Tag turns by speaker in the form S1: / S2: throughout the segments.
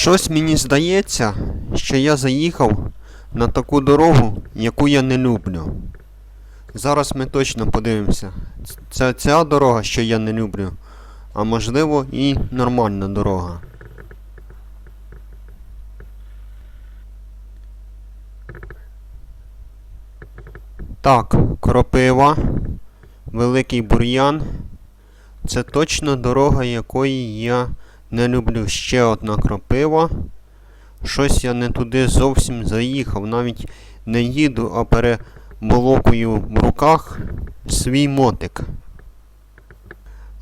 S1: Щось мені здається, що я заїхав на таку дорогу, яку я не люблю. Зараз ми точно подивимося. Це ця дорога, що я не люблю, а можливо і нормальна дорога. Так, кропива, великий бур'ян. Це точно дорога, якої я не люблю. Ще одна кропива. Щось я не туди зовсім заїхав. Навіть не їду, а переболокую в руках свій мотик.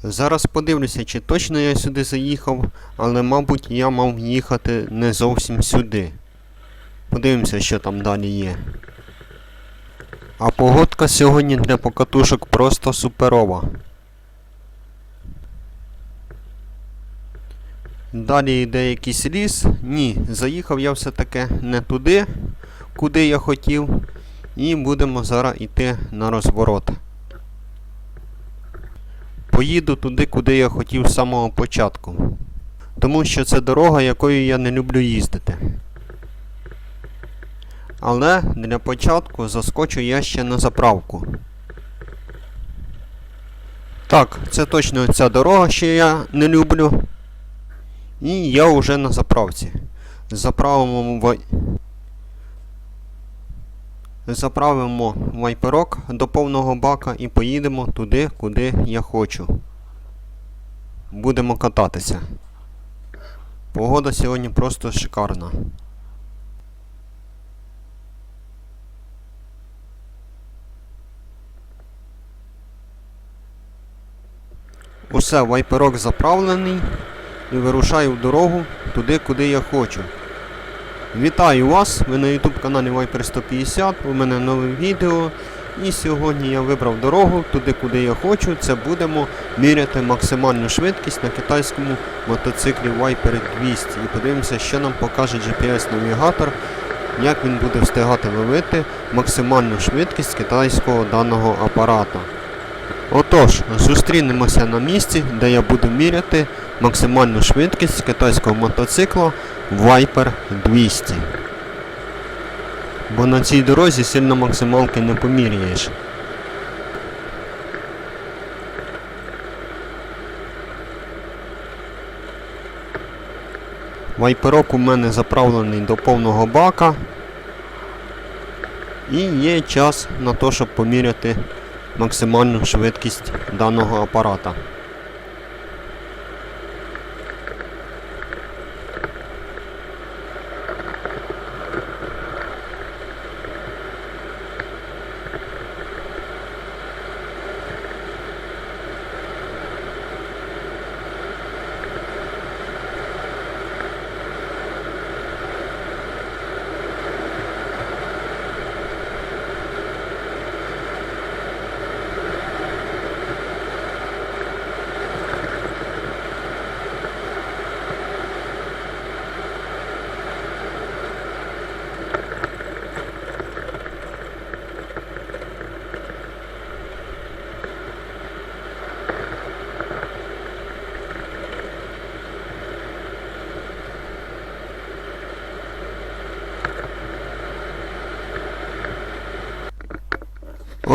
S1: Зараз подивлюся, чи точно я сюди заїхав, але, мабуть, я мав їхати не зовсім сюди. Подивимося, що там далі є. А погодка сьогодні для покатушок просто суперова. Далі йде якийсь ліс. Ні, заїхав я все-таки не туди, куди я хотів. І будемо зараз йти на розворот. Поїду туди, куди я хотів з самого початку. Тому що це дорога, якою я не люблю їздити. Але для початку заскочу я ще на заправку. Так, це точно ця дорога, що я не люблю. І я вже на заправці. Заправимо. Заправимо вайперок до повного бака і поїдемо туди, куди я хочу. Будемо кататися. Погода сьогодні просто шикарна. Усе, вайперок заправлений і вирушаю в дорогу туди, куди я хочу. Вітаю вас! Ви на YouTube каналі Viper 150, у мене нове відео. І сьогодні я вибрав дорогу туди, куди я хочу. Це будемо міряти максимальну швидкість на китайському мотоциклі Viper 200. І подивимося, що нам покаже GPS-навігатор, як він буде встигати ловити максимальну швидкість китайського даного апарата. Отож, зустрінемося на місці, де я буду міряти максимальну швидкість китайського мотоцикла Viper 200. Бо на цій дорозі сильно максималки не поміряєш. Вайперок у мене заправлений до повного бака. І є час на те, щоб поміряти максимальну швидкість даного апарата.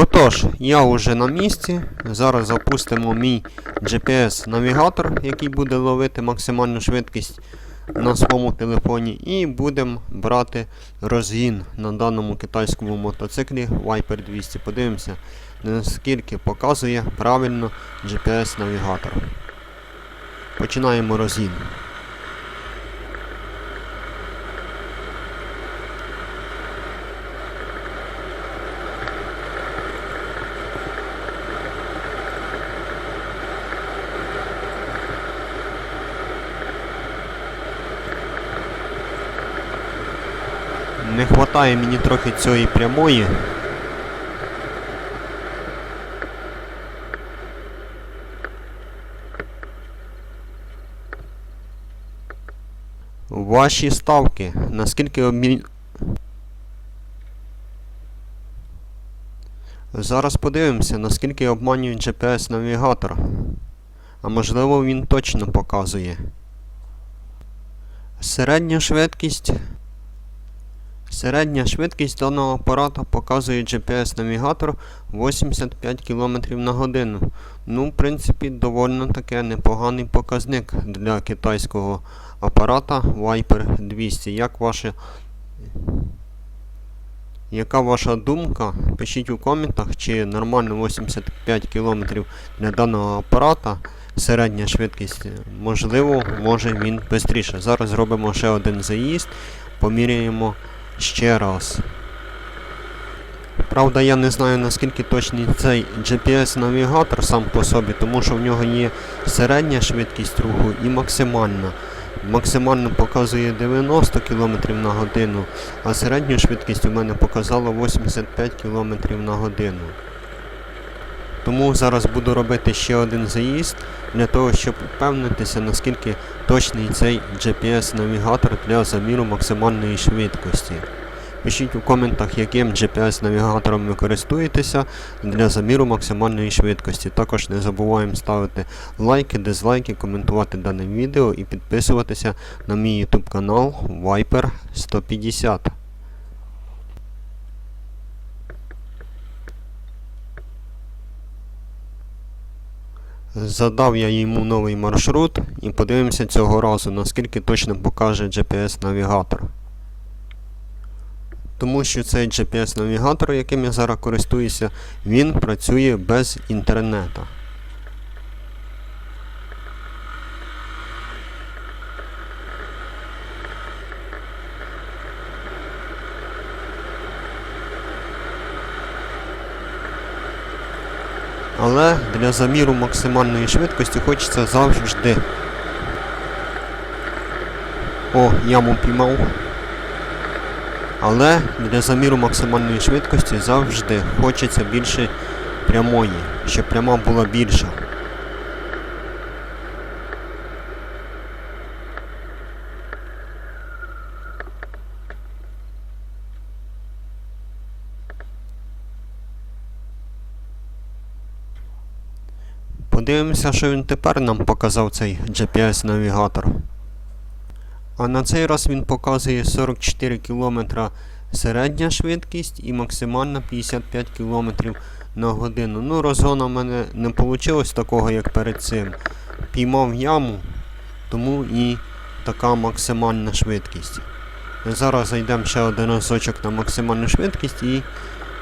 S1: Отож, я вже на місці. Зараз запустимо мій GPS-навігатор, який буде ловити максимальну швидкість на своєму телефоні, і будемо брати розгін на даному китайському мотоциклі Viper 200. Подивимося, наскільки показує правильно GPS-навігатор. Починаємо розгін. Не вистачає мені трохи цієї прямої. Ваші ставки. Наскільки обміль... Зараз подивимося, наскільки обманює GPS-навігатор. А можливо він точно показує. Середня швидкість. Середня швидкість даного апарата показує GPS-навігатор 85 км на годину. Ну, в принципі, доволі таке непоганий показник для китайського апарата Viper 200. Як ваша, яка ваша думка? Пишіть у коментах, чи нормально 85 км для даного апарата середня швидкість. Можливо, може він швидше. Зараз зробимо ще один заїзд, поміряємо ще раз. Правда, я не знаю наскільки точний цей GPS-навігатор сам по собі, тому що в нього є середня швидкість руху і максимальна. Максимально показує 90 км на годину, а середню швидкість у мене показала 85 км на годину. Тому зараз буду робити ще один заїзд для того, щоб впевнитися, наскільки точний цей GPS-навігатор для заміру максимальної швидкості. Пишіть у коментах, яким GPS-навігатором ви користуєтеся для заміру максимальної швидкості. Також не забуваємо ставити лайки, дизлайки, коментувати дане відео і підписуватися на мій YouTube канал Viper 150. Задав я йому новий маршрут і подивимося цього разу, наскільки точно покаже GPS-навігатор. Тому що цей GPS-навігатор, яким я зараз користуюся, він працює без інтернету. Але для заміру максимальної швидкості хочеться завжди. О, яму піймав. Але для заміру максимальної швидкості завжди хочеться більше прямої, щоб пряма була більша. Подивимося, що він тепер нам показав цей GPS-навігатор. А на цей раз він показує 44 км середня швидкість і максимальна 55 км на годину. Ну, розгону в мене не вийшло такого, як перед цим. Піймав яму, тому і така максимальна швидкість. Зараз зайдемо ще один разочок на максимальну швидкість і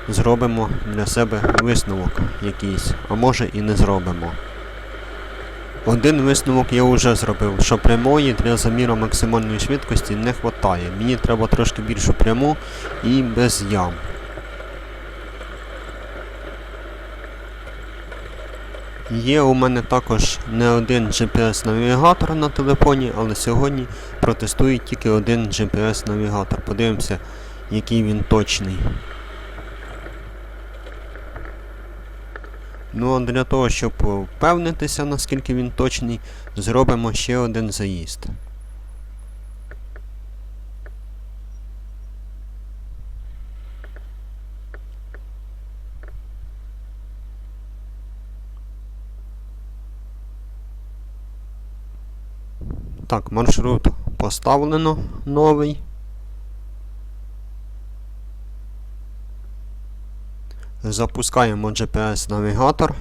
S1: зробимо для себе висновок якийсь, а може і не зробимо. Один висновок я вже зробив, що прямої для заміру максимальної швидкості не вистачає. Мені треба трошки більшу пряму і без ям. Є у мене також не один GPS-навігатор на телефоні, але сьогодні протестую тільки один GPS-навігатор. Подивимося, який він точний. Ну а для того, щоб впевнитися, наскільки він точний, зробимо ще один заїзд. Так, маршрут поставлено новий. Запускаємо GPS-навігатор.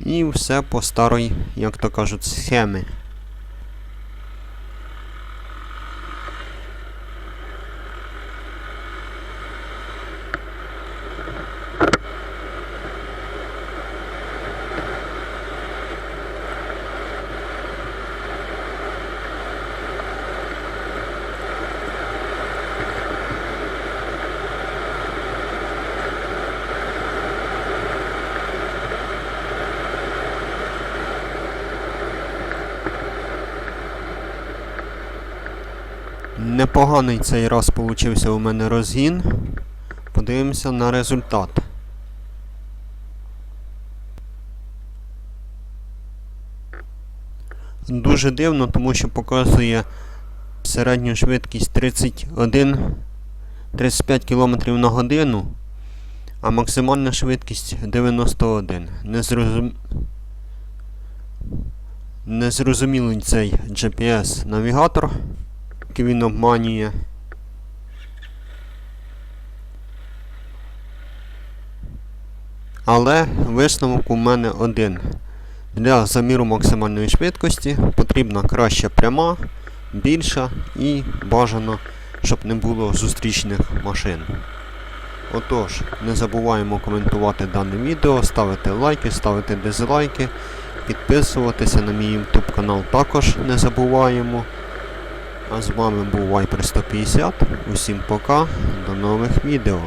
S1: І все по старій, як то кажуть, схемі. Непоганий цей раз получився у мене розгін. Подивимося на результат. Дуже дивно, тому що показує середню швидкість 31 35 км на годину, а максимальна швидкість 91. Не зрозум... незрозумілий цей GPS-навігатор, який він обманює. Але висновок у мене один. Для заміру максимальної швидкості потрібна краща пряма, більша і бажано, щоб не було зустрічних машин. Отож, не забуваємо коментувати дане відео, ставити лайки, ставити дизлайки, підписуватися на мій YouTube канал також не забуваємо. А з вами був Viper 150. Усім пока, до нових відео.